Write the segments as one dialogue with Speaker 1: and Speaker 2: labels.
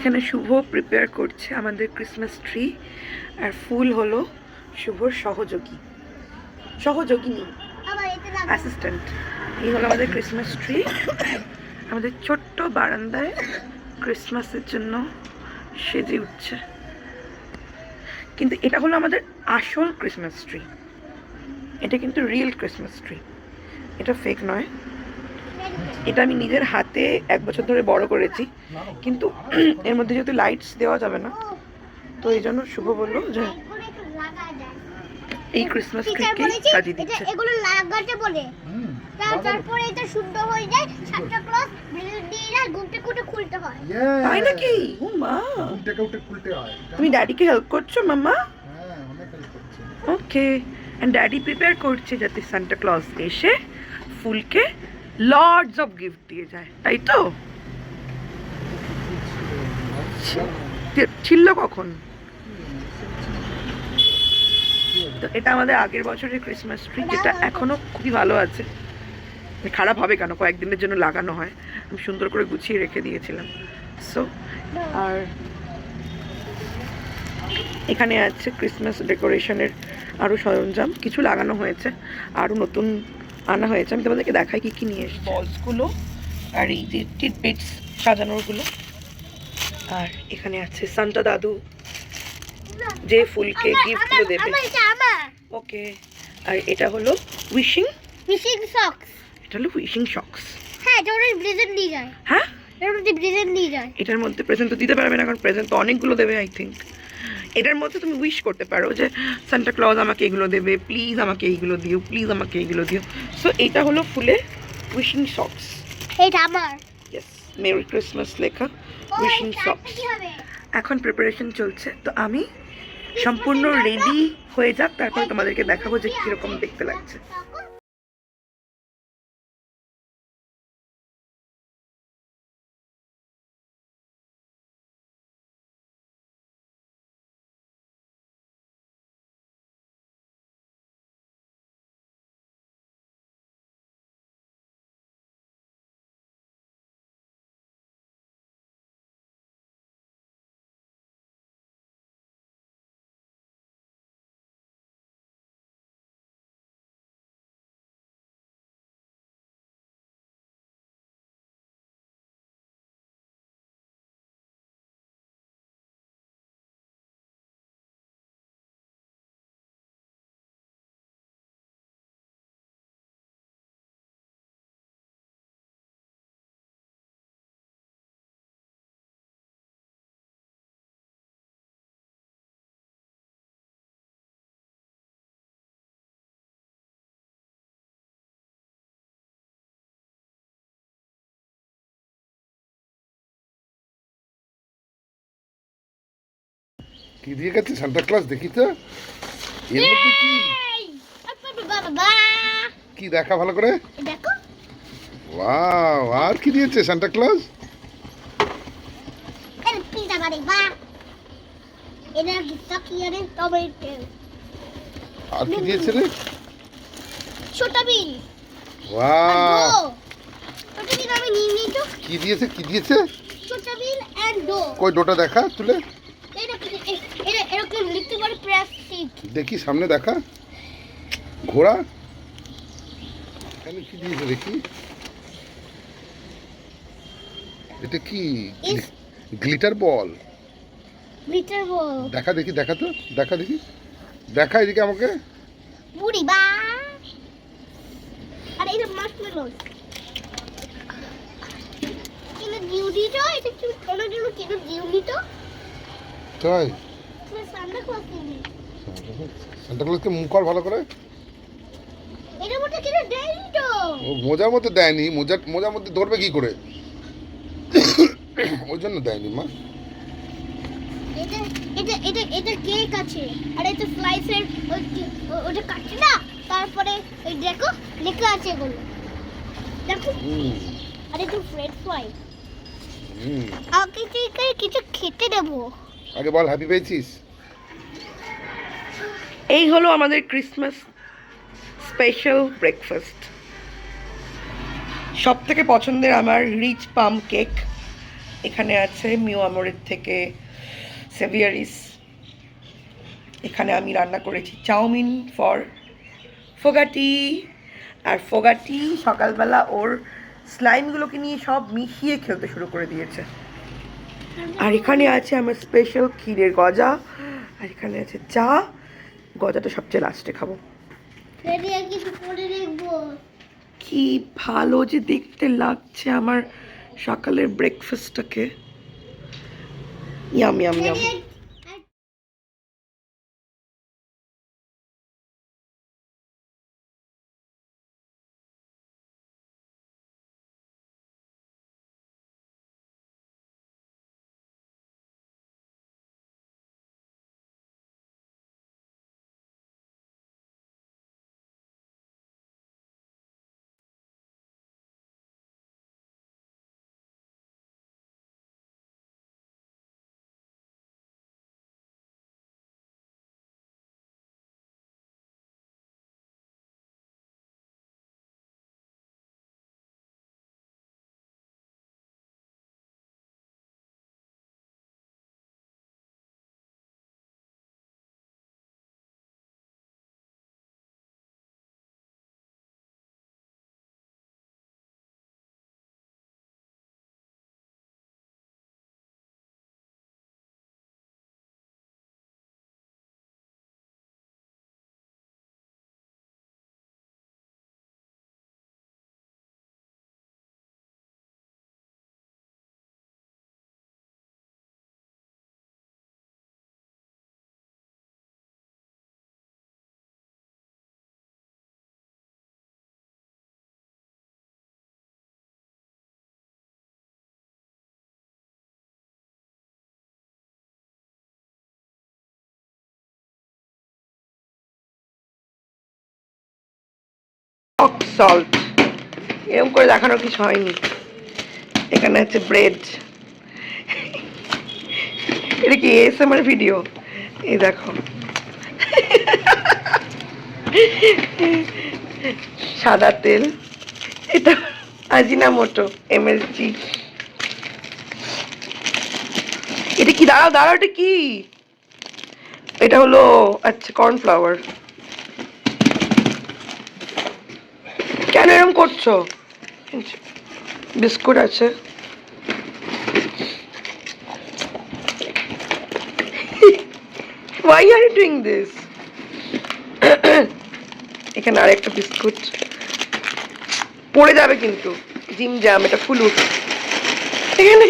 Speaker 1: এখানে শুভ প্রিপেয়ার করছে আমাদের ক্রিসমাস ট্রি আর ফুল হলো শুভর সহযোগী। সহযোগিনী। অ্যাসিস্ট্যান্ট এই হলো আমাদের ক্রিসমাস ট্রি আমাদের ছোট্ট বারান্দায় ক্রিসমাসের জন্য সেজে উঠছে। কিন্তু এটা হলো আমাদের আসল ক্রিসমাস ট্রি এটা কিন্তু রিয়েল ক্রিসমাস ট্রি এটা ফেক নয়। এটা আমি নিজের হাতে এক বছর ধরে বড় করেছি। কিন্তু এর মধ্যে যেহেতু লাইটস দেওয়া যাবে না তো এই জন্য শুভ বলল যে এই ক্রিসমাস ট্রিকে সাজিয়ে দিচ্ছে।
Speaker 2: এগুলো লাগাতে বলে। তারপরে এটা শুদ্ধ হয়ে যায় সাতটা ক্লাস দিয়ে না গুটে কুটে খুলতে হয়।
Speaker 1: তাই নাকি? ও মা।
Speaker 3: খুলতে হয়।
Speaker 1: তুমি ড্যাডিকে হেল্প করছ মামা
Speaker 3: হ্যাঁ অনেক হেল্প করছে।
Speaker 1: ওকে অ্যান্ড ড্যাডি প্রিপেয়ার করছে যাতে সান্টা ক্লজ এসে ফুলকে লর্ডস অফ গিফট দিয়ে যায়, তাই তো? ছিল কখন? তো এটা আমাদের আগের বছরের ক্রিসমাস ট্রি যেটা এখনও খুবই ভালো আছে। খারাপ হবে কেন? কয়েকদিনের জন্য লাগানো হয়। আমি সুন্দর করে গুছিয়ে রেখে দিয়েছিলাম। সো আর এখানে আছে ক্রিসমাস ডেকোরেশনের আরও সরঞ্জাম। কিছু লাগানো হয়েছে। আরও নতুন আনা হয়েছে। আমি তোমাদেরকে দেখাই কি কি নিয়ে এসেছি। বলসগুলো আর এই যে টিটবিটস সাজানোরগুলো। আর এখানে আছে সান্তা দাদু যে ফুলকে গিফটগুলো দেবে।
Speaker 2: আমার এটা আমার।
Speaker 1: ওকে আর এটা হলো উইশিং
Speaker 2: ফিশিং সক্স
Speaker 1: এটা হলো উইশিং শক্স
Speaker 2: হ্যাঁ এটা ওরা প্রেজেন্ট নিয়ে যায়।
Speaker 1: হ্যাঁ?
Speaker 2: এর মধ্যে প্রেজেন্ট নিয়ে যায়।
Speaker 1: এটার মধ্যে প্রেজেন্ট তো দিতে পারবে না কারণ প্রেজেন্ট তো অনেকগুলো দেবে আই থিঙ্ক এটার মধ্যে তুমি উইশ করতে পারো যে সান্টা ক্লজ আমাকে এগুলো দেবে প্লিজ আমাকে এইগুলো দিও প্লিজ আমাকে এইগুলো দিও। সো এটা হলো ফুলে উইশিং সক্স
Speaker 2: এটা আমার।
Speaker 1: ইয়েস মেরি ক্রিসমাস লেখা উইশিং সক্স এখন প্রিপারেশন চলছে। তো আমি সম্পূর্ণ রেডি হয়ে যাক তারপরে তোমাদেরকে দেখাবো যে কীরকম দেখতে লাগছে।
Speaker 3: কি দিয়ে গেছে? সান্টা ক্লাস দেখি তো। এর মধ্যে কি। কি দেখা ভালো করে?
Speaker 2: দেখো।
Speaker 3: ওয়াও আর কি দিয়েছে সান্টা ক্লাস আর কি দিয়েছে রে?
Speaker 2: ছোট বিল
Speaker 3: ওয়াও
Speaker 2: ছোট বিল আমি নিয়ে নিই তো।
Speaker 3: কি দিয়েছে? কি দিয়েছে?
Speaker 2: ছোট বিল এন্ড ডো
Speaker 3: কই ডোটা দেখা তুলে
Speaker 2: এটা কি- এ- এটা এরকম লিখতে পারে প্লাস্টিক
Speaker 3: দেখি সামনে দেখা। ঘোড়া। এখানে কি দিয়েছে দেখি। এটা কি? Glitter ball.
Speaker 2: Litre ball.
Speaker 3: দেখা দেখি দেখা তো দেখা দেখি। দেখা এদিকে আমাকে।
Speaker 2: বুড়ি বা। আর এটা মার্শমেলো এটা কি কোনো তো?
Speaker 3: তাই? সান্টা মুখ কর ভালো করে। ও মোজার মধ্যে দেয়নি মোজার মোজার মধ্যে ধরবে কি করে? ওই জন্য দেয়নি মা।
Speaker 2: এটা এটা এটা কেক আছে। আর এটা স্লাইসের ওটা কাটছে না? তারপরে ওই দেখো লেখা আছে এগুলো। দেখো। আর এটা ফ্রেড ফ্রাই আগে থেকে কিছু খেতে দেবো।
Speaker 3: আগে বল হ্যাপি পেয়েছিস?
Speaker 1: এই হলো আমাদের ক্রিসমাস স্পেশাল ব্রেকফাস্ট সব থেকে পছন্দের আমার রিচ পাম কেক এখানে আছে মিও আমরের থেকে সেভিয়ারিস এখানে আমি রান্না করেছি চাউমিন ফর ফোগাটি আর ফোগাটি সকালবেলা ওর স্লাইমগুলোকে নিয়ে সব মিশিয়ে খেলতে শুরু করে দিয়েছে। আর এখানে আছে আমার স্পেশাল ক্ষীরের গজা আর এখানে আছে চা। গজাটা সবচেয়ে লাস্টে খাব। কি ভালো যে দেখতে লাগছে আমার সকালের ব্রেকফাস্টটাকে yum yum yum rock salt এরকম করে দেখানোর কিছু হয়নি। এখানে আছে ব্রেড এটা কি এসএমআর ভিডিও এই দেখো। সাদা তেল। এটা আজিনা মোটো এমএসজি এটা কি? দাঁড়াও দাঁড়াও, এটা কি? এটা হলো আচ্ছা কর্নফ্লাওয়ার কেন এরকম করছ? বিস্কুট আছে। Why are you doing this? এখানে আরেকটা বিস্কুট। পড়ে যাবে কিন্তু। জিম জাম এটা ফুলুর এখানে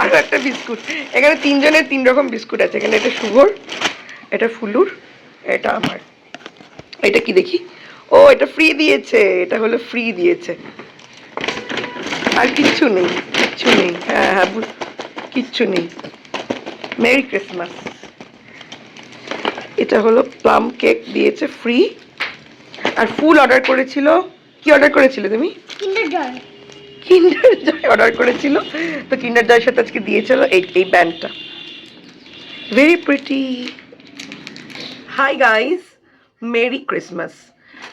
Speaker 1: আরও একটা বিস্কুট। এখানে তিনজনের তিন রকম বিস্কুট আছে। এখানে এটা শুভর, এটা ফুলুর, এটা আমার। এটা কি দেখি? ও এটা ফ্রি দিয়েছে এটা হলো ফ্রি দিয়েছে। আর কিচ্ছু নেই কিচ্ছু নেই। হ্যাঁ হ্যাঁ বু- কিচ্ছু নেই। মেরি ক্রিসমাস এটা হলো প্লাম কেক দিয়েছে ফ্রি আর ফুল অর্ডার করেছিল কি অর্ডার করেছিলে তুমি?
Speaker 2: কিন্ডার জয়
Speaker 1: কিন্ডার জয় অর্ডার করেছিল। তো কিন্ডার জয়ের সাথে আজকে দিয়েছিল এই এই ব্যান্ডটা very pretty hi guys merry Christmas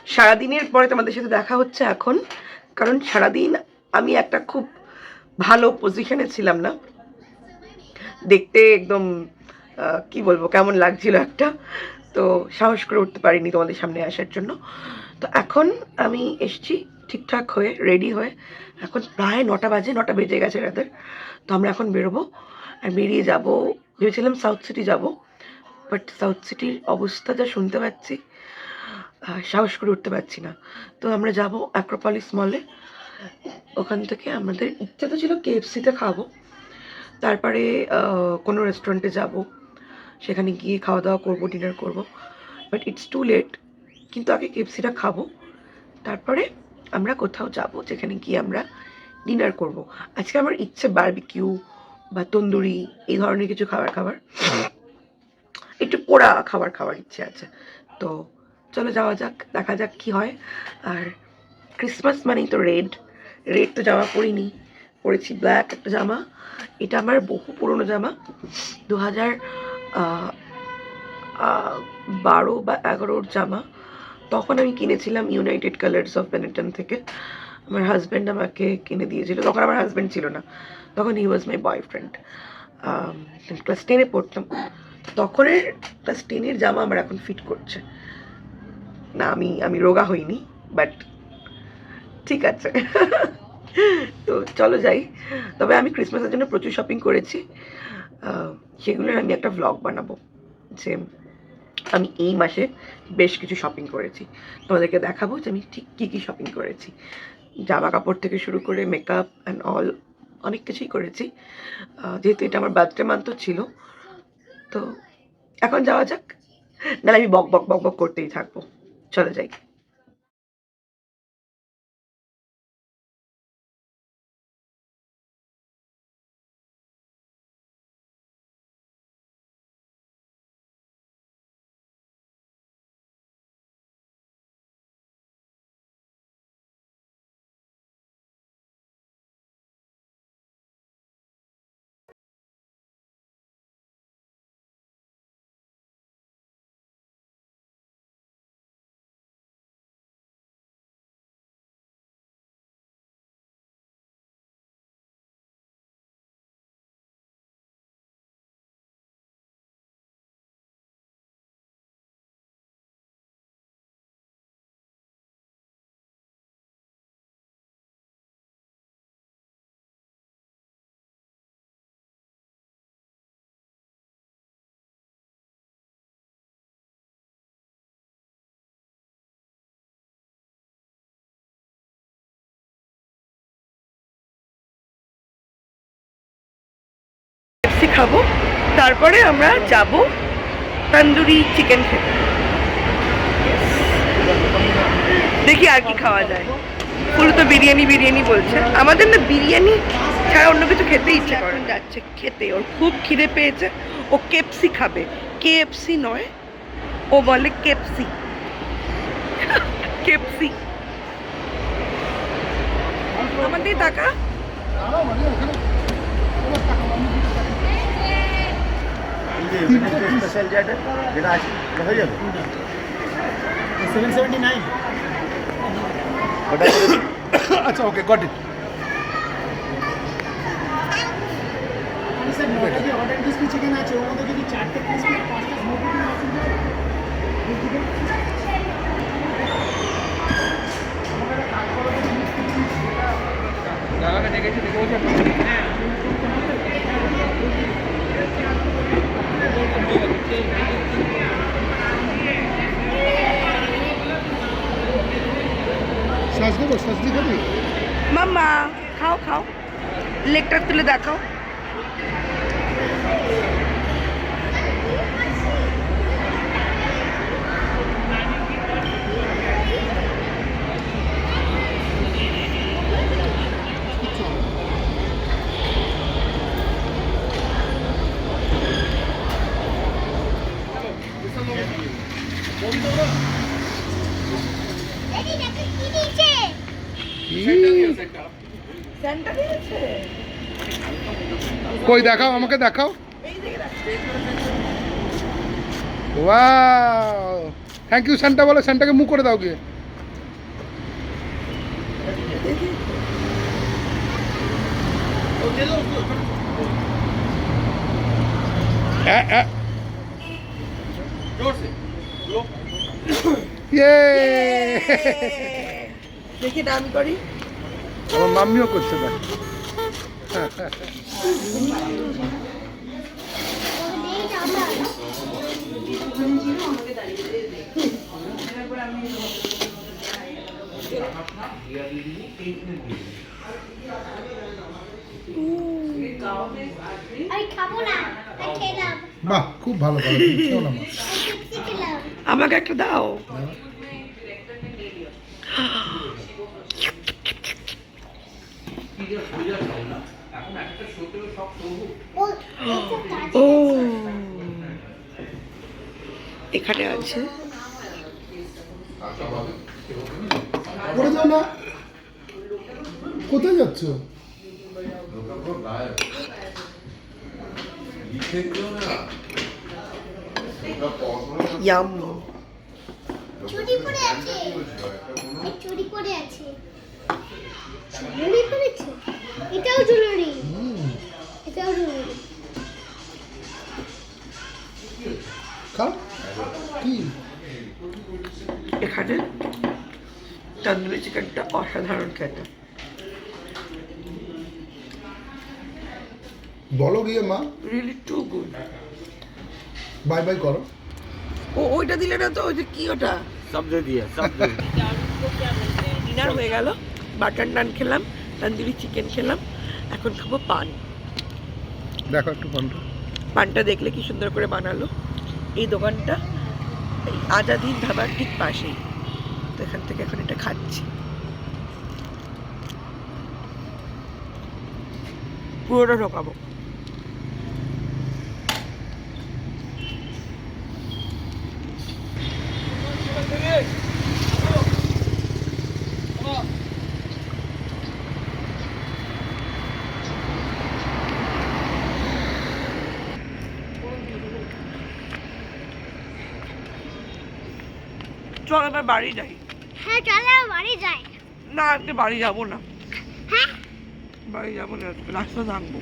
Speaker 1: সারাদিনের পরে তোমাদের সাথে দেখা হচ্ছে এখন, কারণ সারাদিন আমি একটা খুব ভালো পজিশনে ছিলাম না। দেখতে একদম কি বলব, কেমন লাগছিল একটা। তো সাহস করে উঠতে পারিনি তোমাদের সামনে আসার জন্য। তো এখন আমি এসছি ঠিকঠাক হয়ে রেডি হয়ে। এখন প্রায় নটা বাজে, নটা বেজে গেছে রাতের তো আমরা এখন বেরোবো। আর বেরিয়ে যাব, ভেবেছিলাম সাউথ সিটি যাব। বাট সাউথ সিটির অবস্থা যা শুনতে পাচ্ছি সাহস করে উঠতে পারছি না। তো আমরা যাব অ্যাক্রোপলিস মলে ওখান থেকে আমাদের ইচ্ছা তো ছিল কেএফসিতে খাব। তারপরে কোনো রেস্টুরেন্টে যাব। সেখানে গিয়ে খাওয়া দাওয়া করব ডিনার করব। বাট ইটস টু লেট কিন্তু আগে কেএফসিটা খাব। তারপরে আমরা কোথাও যাব, যেখানে গিয়ে আমরা ডিনার করব। আজকে আমার ইচ্ছে বারবিকিউ বা তন্দুরি, এই ধরনের কিছু খাবার খাবার একটু পোড়া খাবার খাওয়ার ইচ্ছে আছে। তো চলো যাওয়া যাক, দেখা যাক কি হয়। আর ক্রিসমাস মানেই তো রেড রেড তো জামা পরিনি। পরেছি ব্ল্যাক একটা জামা। এটা আমার বহু পুরনো জামা। দু হাজার বারো বা এগারোর জামা। তখন আমি কিনেছিলাম ইউনাইটেড কালার্স অফ বেনেটন থেকে। আমার হাজব্যান্ড আমাকে কিনে দিয়েছিল। তখন আমার হাজব্যান্ড ছিল না। তখন হি ওয়াজ মাই বয়ফ্রেন্ড ক্লাস টেনে পড়তাম। তখনের ক্লাস টেনের জামা আমার এখন ফিট করছে। না, আমি আমি রোগা হইনি বাট ঠিক আছে। তো চলো যাই। তবে আমি ক্রিসমাসের জন্য প্রচুর শপিং করেছি। সেগুলোর আমি একটা ভ্লগ বানাবো, যে আমি এই মাসে বেশ কিছু শপিং করেছি। তোমাদেরকে দেখাবো যে আমি ঠিক কী কী শপিং করেছি। জামা কাপড় থেকে শুরু করে মেকআপ অ্যান্ড অল অনেক কিছুই করেছি। যেহেতু এটা আমার বার্থডে মান্থ ছিল, তো এখন যাওয়া যাক। নাহলে আমি বক বক বক বক করতেই থাকব। চলে যাই। পেপসি খাব, তারপরে আমরা যাব তন্দুরি চিকেন খেতে। দেখি আর কি খাওয়া যায়। পুরো তো বিরিয়ানি বিরিয়ানি বলছে। আমাদের না বিরিয়ানি ছাড়া অন্য কিছু খেতে ইচ্ছে করে যাচ্ছে খেতে। ওর খুব খিদে পেয়েছে। ও কেপসি খাবে। কেএফসি নয়, ও বলে কেপসি। কেপসি। আমাদের টাকা?
Speaker 4: স্পেশাল যেটা যেটা আছে ওটা হয়ে যাবে
Speaker 5: সেভেন সেভেন্টি নাইন
Speaker 4: ওটা করে দিন।
Speaker 3: আচ্ছা ওকে গট ইট
Speaker 5: স্যার নটা যে অর্ডার ক্রিসপি চিকেন আছে ওর মধ্যে যদি চারটে ক্রিসপি আর পাঁচটা স্মোকি
Speaker 3: শ্বাস দেবো শ্বাস দিয়ে খাবি
Speaker 1: মাম্মা খাও খাও লেগটা তুলে দেখাও
Speaker 2: এই দেখো কি দিয়েছে
Speaker 1: স্যান্টা দিয়েছে
Speaker 3: কই দেখাও আমাকে দেখাও। ওয়াও থ্যাংক ইউ স্যান্টা বলো স্যান্টাকে মুখ করে দাও গিয়ে। আ, আ।
Speaker 1: দেখি আমি করি।
Speaker 3: আমার মাম্মিও করছে দেখ। বাহ খুব ভালো
Speaker 1: আমাকে একটা দাও।
Speaker 2: ও।
Speaker 1: এখানে আছে।
Speaker 3: কোথায় যাচ্ছ?
Speaker 1: ইয়াম।
Speaker 2: চুরি করে আছে। চুরি করে আছে। জুয়েলারি করেছে? এটাও জুয়েলারি
Speaker 1: এখানে তন্দুরি চিকেনটা অসাধারণ খেতে।
Speaker 3: বলো গিয়ে মা।
Speaker 1: Really too good
Speaker 3: bye bye করো।
Speaker 1: ও ওইটা দিলে না তো ওই যে কি ওটা?
Speaker 4: সব দে দিয়ে সব
Speaker 1: ডিনার হয়ে গেল। বাটার নান খেলাম তন্দুরি চিকেন খেলাম এখন খাব পান।
Speaker 3: দেখো একটু পানটা
Speaker 1: পানটা দেখলে কি সুন্দর করে বানালো। এই দোকানটা আজাদিন ধাবার ঠিক পাশেই। তো এখান থেকে এখন এটা খাচ্ছি। পুরোটা ঢোকাবো। চল এবার বাড়ি যাই।
Speaker 2: হ্যাঁ চল বাড়ি যাই।
Speaker 1: না আজকে বাড়ি যাব না।
Speaker 2: হ্যাঁ?
Speaker 1: বাড়ি যাব না রাস্তা থাকব